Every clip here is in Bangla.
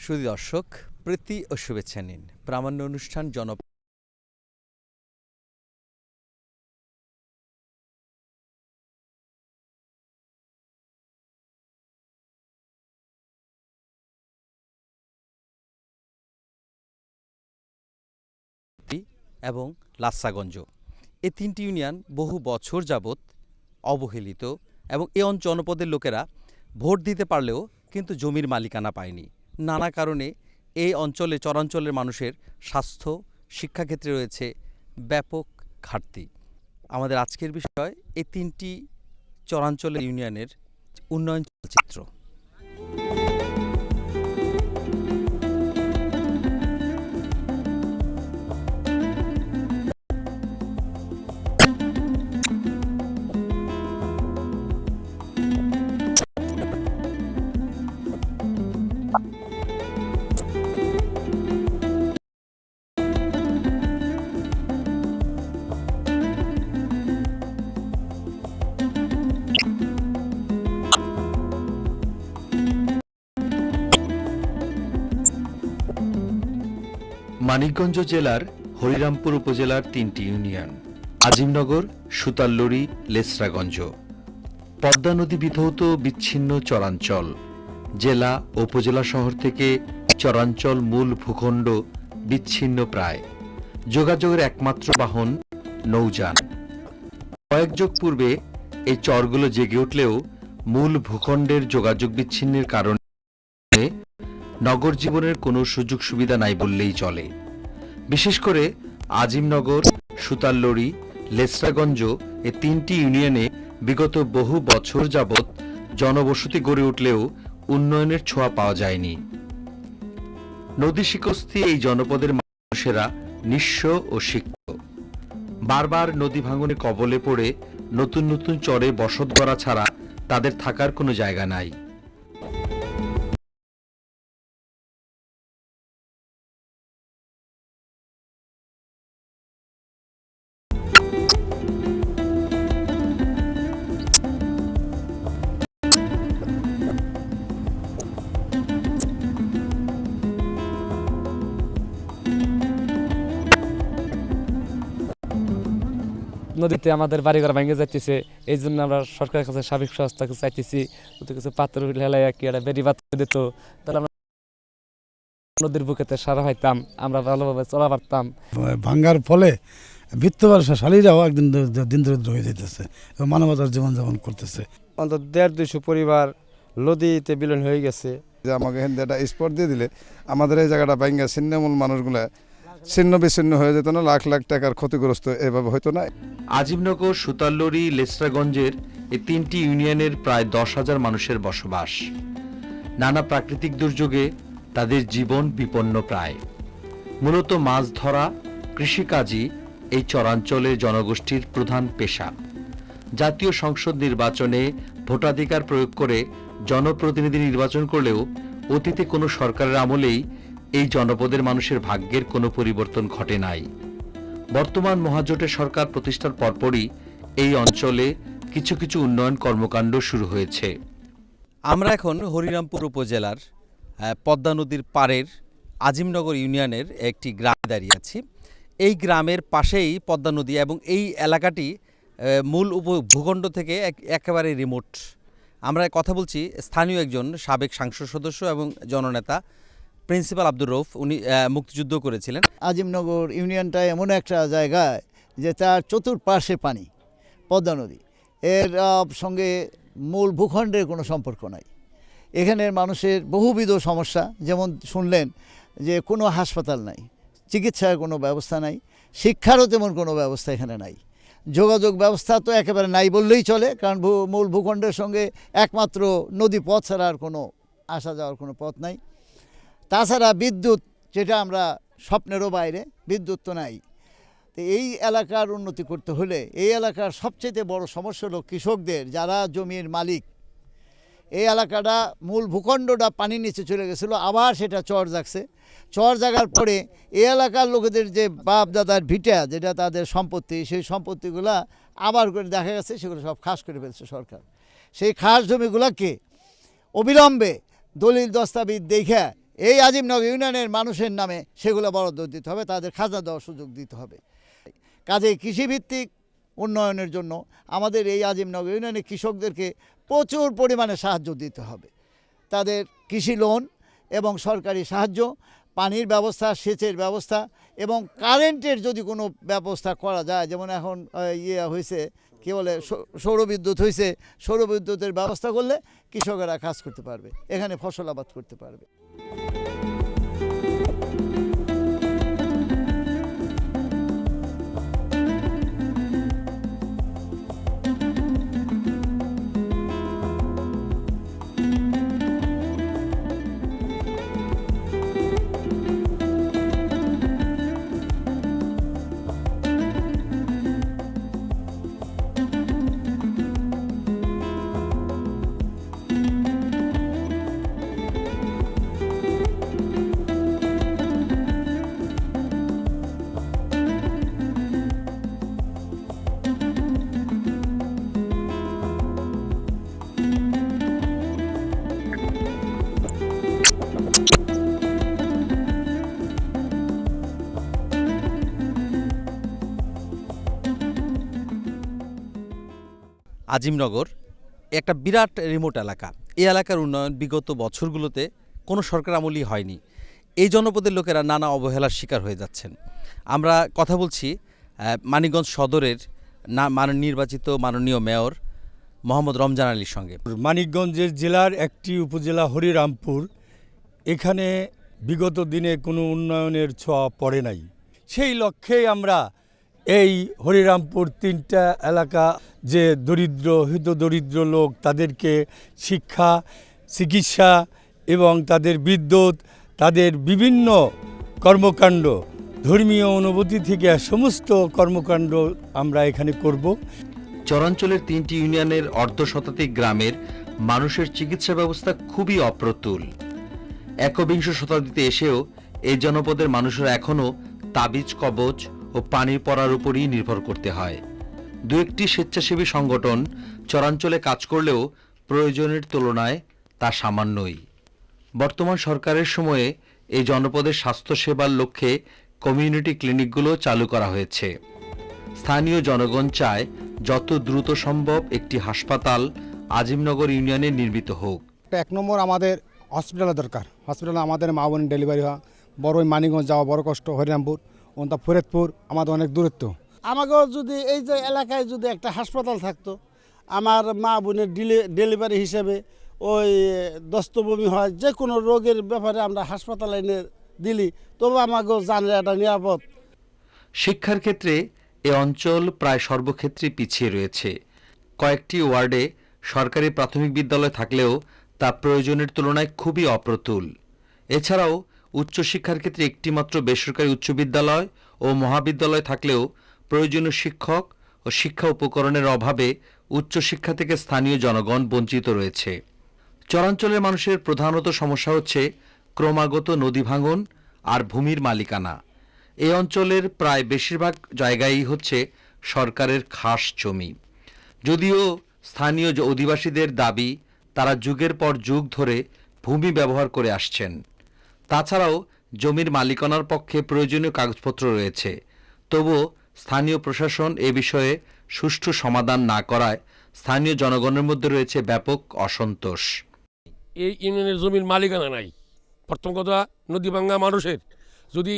সুদী দর্শক, প্রীতি ও শুভেচ্ছা নিন। প্রামাণ্য অনুষ্ঠান জন এবং লাচ্ছাগঞ্জ। এ তিনটি ইউনিয়ন বহু বছর যাবৎ অবহেলিত এবং এ অঞ্চল জনপদের লোকেরা ভোট দিতে পারলেও কিন্তু জমির মালিকানা পায়নি। নানা কারণে এই অঞ্চলে চরাঞ্চলের মানুষের স্বাস্থ্য, শিক্ষাক্ষেত্রে রয়েছে ব্যাপক ঘাটতি। আমাদের আজকের বিষয়, এই তিনটি চরাঞ্চলের ইউনিয়নের উন্নয়ন চিত্র। মানিকগঞ্জ জেলার হরিরামপুর উপজেলার তিনটি ইউনিয়ন, আজিমনগর সুতাল্লুরি লেসরাগঞ্জ। পদ্মা নদী বিধৌত বিচ্ছিন্ন চরাঞ্চল। জেলা উপজেলা শহর থেকে চরাঞ্চল মূল ভূখণ্ড বিচ্ছিন্ন প্রায়। যোগাযোগের একমাত্র বাহন নৌযান। কয়েক যুগ পূর্বে এই চরগুলো জেগে উঠলেও মূল ভূখণ্ডের যোগাযোগ বিচ্ছিন্নের কারণে নগর জীবনের কোনো সুযোগ সুবিধা নাই বললেই চলে। বিশেষ করে আজিমনগর, সুতাল্লড়ি, লেসরাগঞ্জ এ তিনটি ইউনিয়নে বিগত বহু বছর যাবৎ জনবসতি গড়ে উঠলেও উন্নয়নের ছোঁয়া পাওয়া যায়নি। নদী শিকস্তি এই জনপদের মানুষেরা নিঃস্ব ও সিক্ত। বারবার নদী ভাঙনে কবলে পড়ে নতুন নতুন চরে বসত গড়া ছাড়া তাদের থাকার কোনো জায়গা নাই। নদীতে আমাদের বাড়িঘর ভেঙে যাইতেছে এই জন্য আমরা সরকারের কাছে সাবেক সংস্থাকে চাইতেছি কিছু পাত্র হেলাই কি একটা বেরি বাত দিত তাহলে আমরা নদীর বুকেতে সারা হইতাম আমরা ভালোভাবে চলা পারতাম। ভাঙ্গার ফলে বৃত্তবার শালীরাও একদিন দিন দরিদ্র হয়ে যেতেছে এবং মানবতার জীবনযাপন করতেছে। অন্তত দেড় দুইশো পরিবার নদীতে বিলীন হয়ে গেছে। যে আমাকে এখান একটা স্পট দিয়ে দিলে আমাদের এই জায়গাটা ভাঙ্গা ছিন্নমূল মানুষগুলা ছিন্ন বিচ্ছিন্ন হয়ে যেত না, লাখ লাখ টাকার ক্ষতিগ্রস্ত এভাবে হইতো না। আজিমনগর, সুতাল্লরি, লেসরাগঞ্জের এই তিনটি ইউনিয়নের প্রায় দশ হাজার মানুষের বসবাস। নানা প্রাকৃতিক দুর্যোগে তাদের জীবন বিপন্ন প্রায়। মূলত মাছ ধরা, কৃষিকাজই এই চরাঞ্চলের জনগোষ্ঠীর প্রধান পেশা। জাতীয় সংসদ নির্বাচনে ভোটাধিকার প্রয়োগ করে জনপ্রতিনিধি নির্বাচন করলেও অতীতে কোনো সরকারের আমলেই এই জনপদের মানুষের ভাগ্যের কোনো পরিবর্তন ঘটে নাই। বর্তমান মহাজোটের সরকার প্রতিষ্ঠার পরপরই এই অঞ্চলে কিছু কিছু উন্নয়ন কর্মকাণ্ড শুরু হয়েছে। আমরা এখন হরিরামপুর উপজেলার পদ্মা নদীর পাড়ের, আজিমনগর ইউনিয়নের একটি গ্রামে দাঁড়িয়ে আছি। এই গ্রামের পাশেই পদ্মা নদী এবং এই এলাকাটি মূল উপ, ভূখণ্ড থেকে এক- একেবারে রিমোট আমরা কথা বলছি স্থানীয় একজন সাবেক সাংসদ সদস্য এবং জননেতা প্রিন্সিপাল আব্দুর রৌফ উনি মুক্তিযুদ্ধ করেছিলেন। আজিমনগর ইউনিয়নটা এমন একটা জায়গায় যে তার চতুর্পাশে পানি, পদ্মা নদী। এর সঙ্গে মূল ভূখণ্ডের কোনো সম্পর্ক নাই। এখানের মানুষের বহুবিধ সমস্যা, যেমন শুনলেন যে কোনো হাসপাতাল নাই, চিকিৎসার কোনো ব্যবস্থা নাই, শিক্ষারও তেমন কোনো ব্যবস্থা এখানে নাই। যোগাযোগ ব্যবস্থা তো একেবারে নাই বললেই চলে, কারণ মূল ভূখণ্ডের সঙ্গে একমাত্র নদী পথ ছাড়া আর কোনো আসা যাওয়ার কোনো পথ নাই। তাছাড়া বিদ্যুৎ, যেটা আমরা স্বপ্নেরও বাইরে, বিদ্যুৎ তো নাই। তো এই এলাকার উন্নতি করতে হলে এই এলাকার সবচেয়ে বড় সমস্যা হলো কৃষকদের, যারা জমির মালিক। এই এলাকাটা মূল ভূখণ্ডটা পানির নিচে চলে গেছিল, আবার সেটা চর জাগছে। চর জাগার পরে এই এলাকার লোকেদের যে বাপ দাদার ভিটা, যেটা তাদের সম্পত্তি, সেই সম্পত্তিগুলা আবার করে দেখা গেছে, সেগুলো সব খাস করে ফেলছে সরকার। সেই খাস জমিগুলোকে অবিলম্বে দলিল দস্তাবিজ দেখে এই আজিমনগর ইউনিয়নের মানুষের নামে সেগুলো বরাদ্দ দিতে হবে, তাদের খাজনা দেওয়ার সুযোগ দিতে হবে। কাজে কৃষিভিত্তিক উন্নয়নের জন্য আমাদের এই আজিমনগর ইউনিয়নের কৃষকদেরকে প্রচুর পরিমাণে সাহায্য দিতে হবে। তাদের কৃষি লোন এবং সরকারি সাহায্য, পানির ব্যবস্থা, সেচের ব্যবস্থা এবং কারেন্টের যদি কোনো ব্যবস্থা করা যায়, যেমন এখন ইয়ে হয়েছে কী বলে সৌরবিদ্যুৎ হয়েছে সৌরবিদ্যুতের ব্যবস্থা করলে কৃষকেরা কাজ করতে পারবে, এখানে ফসল আবাদ করতে পারবে। আজিমনগর, একটা বিরাট রিমোট এলাকা। এই এলাকার উন্নয়ন বিগত বছরগুলোতে কোনো সরকার আমলই হয়নি। এই জনপদের লোকেরা নানা অবহেলার শিকার হয়ে যাচ্ছেন। আমরা কথা বলছি মানিকগঞ্জ সদরের না নির্বাচিত মাননীয় মেয়র মোহাম্মদ রমজান আলীর সঙ্গে। মানিকগঞ্জের জেলার একটি উপজেলা হরিরামপুর, এখানে বিগত দিনে কোনো উন্নয়নের ছোঁয়া পড়ে নাই। সেই লক্ষ্যেই আমরা এই হরিরামপুর তিনটা এলাকা যে দরিদ্র হিত দরিদ্র লোক, তাদেরকে শিক্ষা, চিকিৎসা এবং তাদের বিদ্যুৎ, তাদের বিভিন্ন কর্মকাণ্ড, ধর্মীয় অনুভূতি থেকে সমস্ত কর্মকাণ্ড আমরা এখানে করব। চরাঞ্চলের তিনটি ইউনিয়নের অর্ধশতাধিক গ্রামের মানুষের চিকিৎসা ব্যবস্থা খুবই অপ্রতুল। একবিংশ শতাব্দীতে এসেও এই জনপদের মানুষেরা এখনও তাবিজ, কবচ ও পানির পড়ার উপরই নির্ভর করতে হয়। দু একটি স্বেচ্ছাসেবী সংগঠন চরাঞ্চলে কাজ করলেও প্রয়োজনের তুলনায় তা সামান্যই। বর্তমান সরকারের সময়ে এই জনপদের স্বাস্থ্যসেবার লক্ষ্যে কমিউনিটি ক্লিনিকগুলো চালু করা হয়েছে। স্থানীয় জনগণ চায় যত দ্রুত সম্ভব একটি হাসপাতাল আজিমনগর ইউনিয়নে নির্মিত হোক। এক নম্বর আমাদের হসপিটালের দরকার। হসপিটালে আমাদের মা বোনের ডেলিভারি হওয়া বড় ওই মানিকগঞ্জ যাওয়া বড় কষ্ট, হরিরামপুর। ওটা ফরিদপুর, আমাদের অনেক দূরত্ব। আমাকেও যদি এই যে এলাকায় যদি একটা হাসপাতাল থাকতো, আমার মা বোনের ডেলিভারি হিসেবে ওই দস্তবমি হয় যে কোনো রোগের ব্যাপারে আমরা হাসপাতালে এনে দিলি, তবু আমাকেও জানলে এটা নিরাপদ। শিক্ষার ক্ষেত্রে এ অঞ্চল প্রায় সর্বক্ষেত্রে পিছিয়ে রয়েছে। কয়েকটি ওয়ার্ডে সরকারি প্রাথমিক বিদ্যালয় থাকলেও তা প্রয়োজনের তুলনায় খুবই অপ্রতুল। এছাড়াও উচ্চশিক্ষার ক্ষেত্রে একটিমাত্র বেসরকারি উচ্চ বিদ্যালয় ও মহাবিদ্যালয় থাকলেও প্রয়োজনীয় শিক্ষক ও শিক্ষা উপকরণের অভাবে উচ্চশিক্ষা থেকে স্থানীয় জনগণ বঞ্চিত রয়েছে। চরাঞ্চলের মানুষের প্রধানত সমস্যা হচ্ছে ক্রমাগত নদী ভাঙন আর ভূমির মালিকানা। এই অঞ্চলের প্রায় বেশিরভাগ জায়গায়ই হচ্ছে সরকারের খাস জমি। যদিও স্থানীয় অধিবাসীদের দাবি, তারা যুগের পর যুগ ধরে ভূমি ব্যবহার করে আসছেন। তাছাড়াও জমির মালিকানার পক্ষে প্রয়োজনীয় কাগজপত্র রয়েছে। তবুও স্থানীয় প্রশাসন এ বিষয়ে সুষ্ঠু সমাধান না করায় স্থানীয় জনগণের মধ্যে রয়েছে ব্যাপক অসন্তোষ। এই ইউনিয়নের জমির মালিকানা নাই। প্রথম কথা, নদী ভাঙ্গা মানুষের। যদি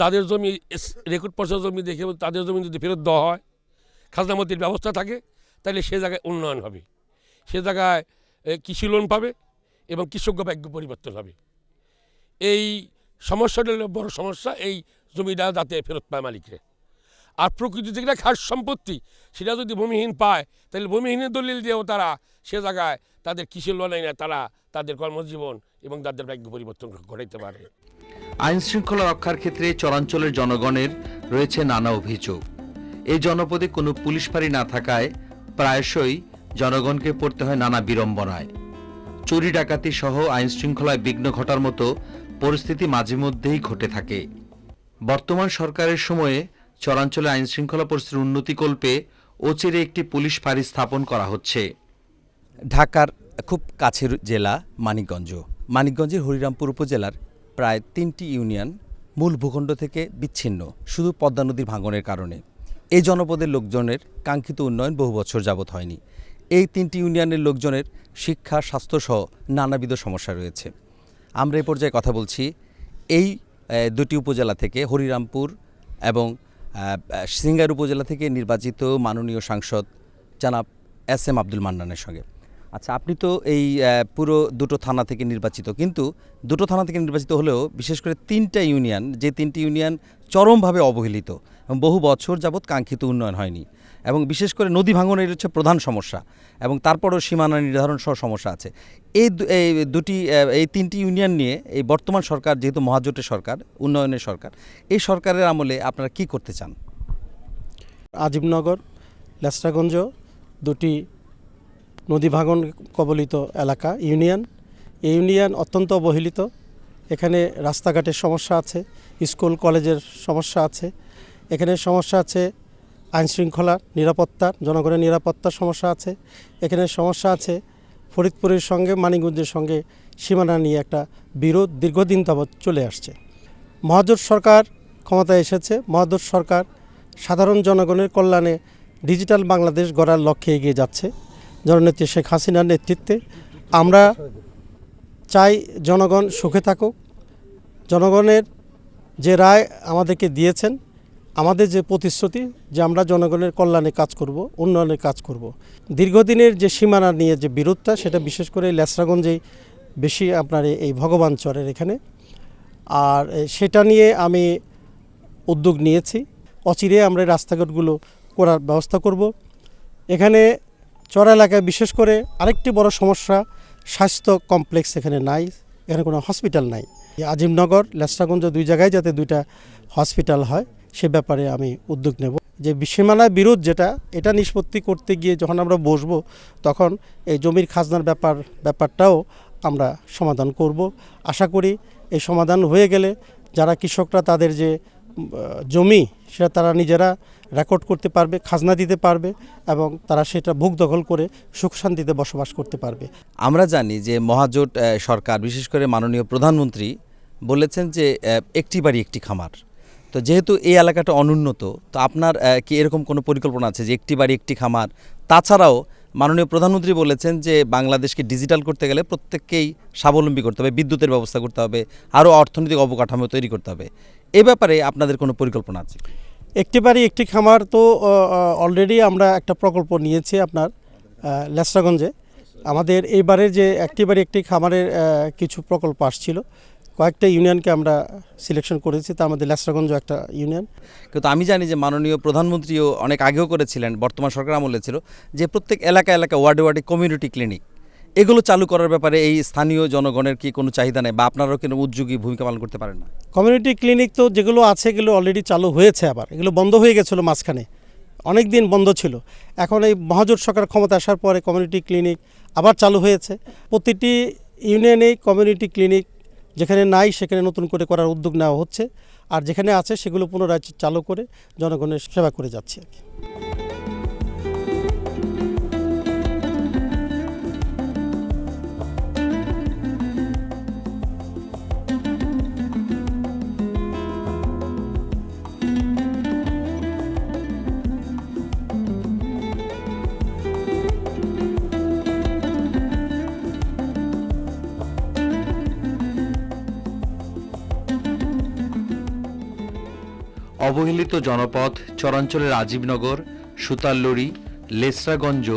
যাদের জমি রেকর্ড পর্ষদ জমি দেখে তাদের জমি যদি ফেরত দেওয়া হয় খাজনামতির ব্যবস্থা থাকে, তাহলে সে জায়গায় উন্নয়ন হবে। সে জায়গায় কৃষি লোন পাবে এবং কৃষক ভাগ্য পরিবর্তন হবে। এই সমস্যাটা হলো বড় সমস্যা, এই জমিটা যাতে ফেরত পায় মালিকরে। আর প্রকৃতি একটা খাস সম্পত্তি, সেটা যদি ভূমিহীন পায়, তাহলে ভূমিহীনের দলিল দিয়েও তারা সে জায়গায় তাদের কৃষি লোন না, তারা তাদের কর্মজীবন এবং তাদের ভাগ্য পরিবর্তন ঘটাইতে পারে। আইন শৃঙ্খলা রক্ষার ক্ষেত্রে চরাঞ্চলের জনগণের রয়েছে নানা অভিযোগ। এই জনপদে কোনো পুলিশ ফাঁড়ি না থাকায় প্রায়শই জনগণকে পড়তে হয় নানা বিড়ম্বনায়। চুরি ডাকাতি সহ আইন শৃঙ্খলায় বিঘ্ন ঘটার মতো পরিস্থিতি মাঝে মধ্যেই ঘটে থাকে। বর্তমান সরকারের সময়ে চরাঞ্চলে আইন শৃঙ্খলা পরিস্থিতির উন্নতি কল্পে অচিরে একটি পুলিশ ফাঁড়ি স্থাপন করা হচ্ছে। ঢাকার খুব কাছের জেলা মানিকগঞ্জ। মানিকগঞ্জের হরিরামপুর উপজেলার প্রায় তিনটি ইউনিয়ন মূল ভূখণ্ড থেকে বিচ্ছিন্ন, শুধু পদ্মা নদীর ভাঙনের কারণে। এই জনপদের লোকজনের কাঙ্ক্ষিত উন্নয়ন বহু বছর যাবৎ হয়নি। এই তিনটি ইউনিয়নের লোকজনের শিক্ষা, স্বাস্থ্যসহ নানাবিধ সমস্যা রয়েছে। আমরা এই পর্যায়ে কথা বলছি এই দুটি উপজেলা থেকে, হরিরামপুর এবং সিঙ্গার উপজেলা থেকে নির্বাচিত মাননীয় সাংসদ জানাব এস এম আব্দুল মান্নানের সঙ্গে। আচ্ছা আপনি তো এই পুরো দুটো থানা থেকে নির্বাচিত, কিন্তু দুটো থানা থেকে নির্বাচিত হলেও বিশেষ করে তিনটা ইউনিয়ন, যে তিনটি ইউনিয়ন চরমভাবে অবহেলিত বহু বছর যাবৎ কাঙ্ক্ষিত উন্নয়ন হয়নি। এবং বিশেষ করে নদী ভাঙনের হচ্ছে প্রধান সমস্যা এবং তারপরও সীমানা নির্ধারণ সহ সমস্যা আছে। এই দুটি এই তিনটি ইউনিয়ন নিয়ে এই বর্তমান সরকার যেহেতু মহাজোটের সরকার, উন্নয়নের সরকার, এই সরকারের আমলে আপনারা কি করতে চান? আজিমনগর লেসরাগঞ্জ দুটি নদী ভাঙন কবলিত এলাকা, ইউনিয়ন। এই ইউনিয়ন অত্যন্ত অবহেলিত। এখানে রাস্তাঘাটের সমস্যা আছে, স্কুল, কলেজের সমস্যা আছে। এখানে সমস্যা আছে আইন শৃঙ্খলা নিরাপত্তার জনগণের নিরাপত্তার সমস্যা আছে। এখানে সমস্যা আছে ফরিদপুরের সঙ্গে, মানিকগঞ্জের সঙ্গে সীমানা নিয়ে একটা বিরোধ দীর্ঘদিন যাবৎ চলে আসছে। মহাজোট সরকার ক্ষমতায় এসেছে। মহাজোট সরকার সাধারণ জনগণের কল্যাণে ডিজিটাল বাংলাদেশ গড়ার লক্ষ্যে এগিয়ে যাচ্ছে। জননেত্রী শেখ হাসিনার নেতৃত্বে আমরা চাই জনগণ সুখে থাকুক। জনগণের যে রায় আমাদেরকে দিয়েছেন আমাদের যে প্রতিশ্রুতি যে আমরা জনগণের কল্যাণে কাজ করব উন্নয়নের কাজ করব, দীর্ঘদিনের যে সীমানা নিয়ে যে বিরোধটা, সেটা বিশেষ করে লেসরাগঞ্জেই বেশি আপনার এই- ভগবান চরের এখানে। আর সেটা নিয়ে আমি উদ্যোগ নিয়েছি। অচিরে আমরা রাস্তাঘাটগুলো করার ব্যবস্থা করব। এখানে চর এলাকায় বিশেষ করে আরেকটি বড় সমস্যা, স্বাস্থ্য কমপ্লেক্স এখানে নাই, এখানে কোনো হসপিটাল নাই। আজিমনগর লেসরাগঞ্জ দুই জায়গায় যাতে দুইটা হসপিটাল হয়। সে ব্যাপারে আমি উদ্যোগ নেব। যে সীমানার বিরোধ যেটা, এটা নিষ্পত্তি করতে গিয়ে যখন আমরা বসবো, তখন এই জমির খাজনার ব্যাপার, ব্যাপারটাও আমরা সমাধান করব। আশা করি এই সমাধান হয়ে গেলে যারা কৃষকরা তাদের যে জমি, সেটা তারা নিজেরা রেকর্ড করতে পারবে, খাজনা দিতে পারবে এবং তারা সেটা ভোগ দখল করে সুখ শান্তিতে বসবাস করতে পারবে। আমরা জানি যে মহাজোট সরকার, বিশেষ করে মাননীয় প্রধানমন্ত্রী বলেছেন যে একটি বাড়ি একটি খামার। তো যেহেতু এই এলাকাটা অনুন্নত, তো আপনার কি এরকম কোনো পরিকল্পনা আছে যে একটি বাড়ি, একটি খামার? তাছাড়াও মাননীয় প্রধানমন্ত্রী বলেছেন যে বাংলাদেশকে ডিজিটাল করতে গেলে প্রত্যেককেই স্বাবলম্বী করতে হবে, বিদ্যুতের ব্যবস্থা করতে হবে, আরও অর্থনৈতিক অবকাঠামো তৈরি করতে হবে। এ ব্যাপারে আপনাদের কোনো পরিকল্পনা আছে? একটি বাড়ি, একটি খামার তো অলরেডি আমরা একটা প্রকল্প নিয়েছি আপনার লেসরাগঞ্জে। আমাদের এইবারের যে একটি বাড়ি, একটি খামারের কিছু প্রকল্প আসছিল। কয়েকটা ইউনিয়নকে আমরা সিলেকশন করেছি তার মধ্যে লেসরাগঞ্জ একটা ইউনিয়ন। কিন্তু আমি জানি যে মাননীয় প্রধানমন্ত্রীও অনেক আগেও করেছিলেন বর্তমান সরকার আমলে ছিল যে প্রত্যেক এলাকা এলাকা ওয়ার্ডে ওয়ার্ডে কমিউনিটি ক্লিনিক এগুলো চালু করার ব্যাপারে এই স্থানীয় জনগণের কি কোনো চাহিদা নেই বা আপনারাও কোনো উদ্যোগী ভূমিকা পালন করতে পারেন না? কমিউনিটি ক্লিনিক তো যেগুলো আছে এগুলো অলরেডি চালু হয়েছে আবার এগুলো বন্ধ হয়ে গেছিল মাঝখানে অনেক দিন বন্ধ ছিল। এখন এই মহাজোট সরকার ক্ষমতা আসার পরে কমিউনিটি ক্লিনিক আবার চালু হয়েছে। প্রতিটি ইউনিয়নেই কমিউনিটি ক্লিনিক যেখানে নাই, সেখানে নতুন করে করার উদ্যোগ নেওয়া হচ্ছে। আর যেখানে আছে, সেগুলো পুনরায় চালু করে জনগণের সেবা করে যাচ্ছে আর কি। অবহেলিত জনপথ চরাঞ্চলের আজিবনগর সুতারলড়ি লেসরাগঞ্জ,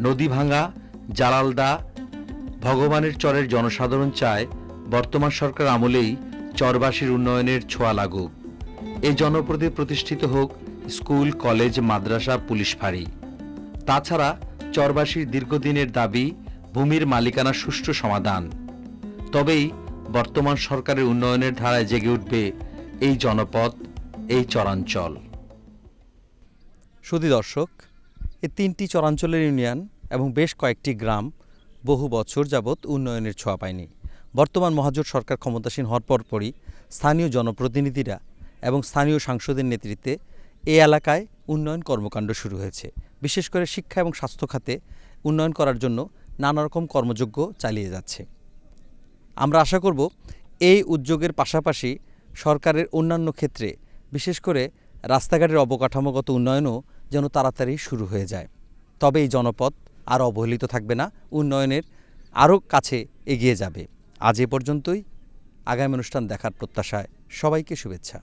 নদীভাঙ্গা, জালালদা, ভগবানের চরের জনসাধারণ চায় বর্তমান সরকার আমলেই চরবাসীর উন্নয়নের ছোঁয়া লাগুক। এ জনপদে প্রতিষ্ঠিত হোক স্কুল, কলেজ, মাদ্রাসা, পুলিশ ফাঁড়ি। তাছাড়া চরবাসীর দীর্ঘদিনের দাবি, ভূমির মালিকানা সুষ্ঠু সমাধান। তবেই বর্তমান সরকারের উন্নয়নের ধারায় জেগে উঠবে এই জনপদ এই চরাঞ্চল। সুধী দর্শক এই তিনটি চরাঞ্চলের ইউনিয়ন এবং বেশ কয়েকটি গ্রাম বহু বছর যাবৎ উন্নয়নের ছোঁয়া পায়নি। বর্তমান মহাজোট সরকার ক্ষমতাসীন হওয়ার পরপরই স্থানীয় জনপ্রতিনিধিরা এবং স্থানীয় সাংসদের নেতৃত্বে এ এলাকায় উন্নয়ন কর্মকাণ্ড শুরু হয়েছে। বিশেষ করে শিক্ষা এবং স্বাস্থ্য খাতে উন্নয়ন করার জন্য নানা রকম কর্মযজ্ঞ চালিয়ে যাচ্ছে। আমরা আশা করব, এই উদ্যোগের পাশাপাশি সরকারের অন্যান্য ক্ষেত্রে বিশেষ করে রাস্তাঘাটের অবকাঠামোগত উন্নয়নও যেন তাড়াতাড়ি শুরু হয়ে যায়। তবে এই জনপদ আর অবহেলিত থাকবে না, উন্নয়নের আরও কাছে এগিয়ে যাবে। আজ এ পর্যন্তই। আগামী অনুষ্ঠান দেখার প্রত্যাশায় সবাইকে শুভেচ্ছা।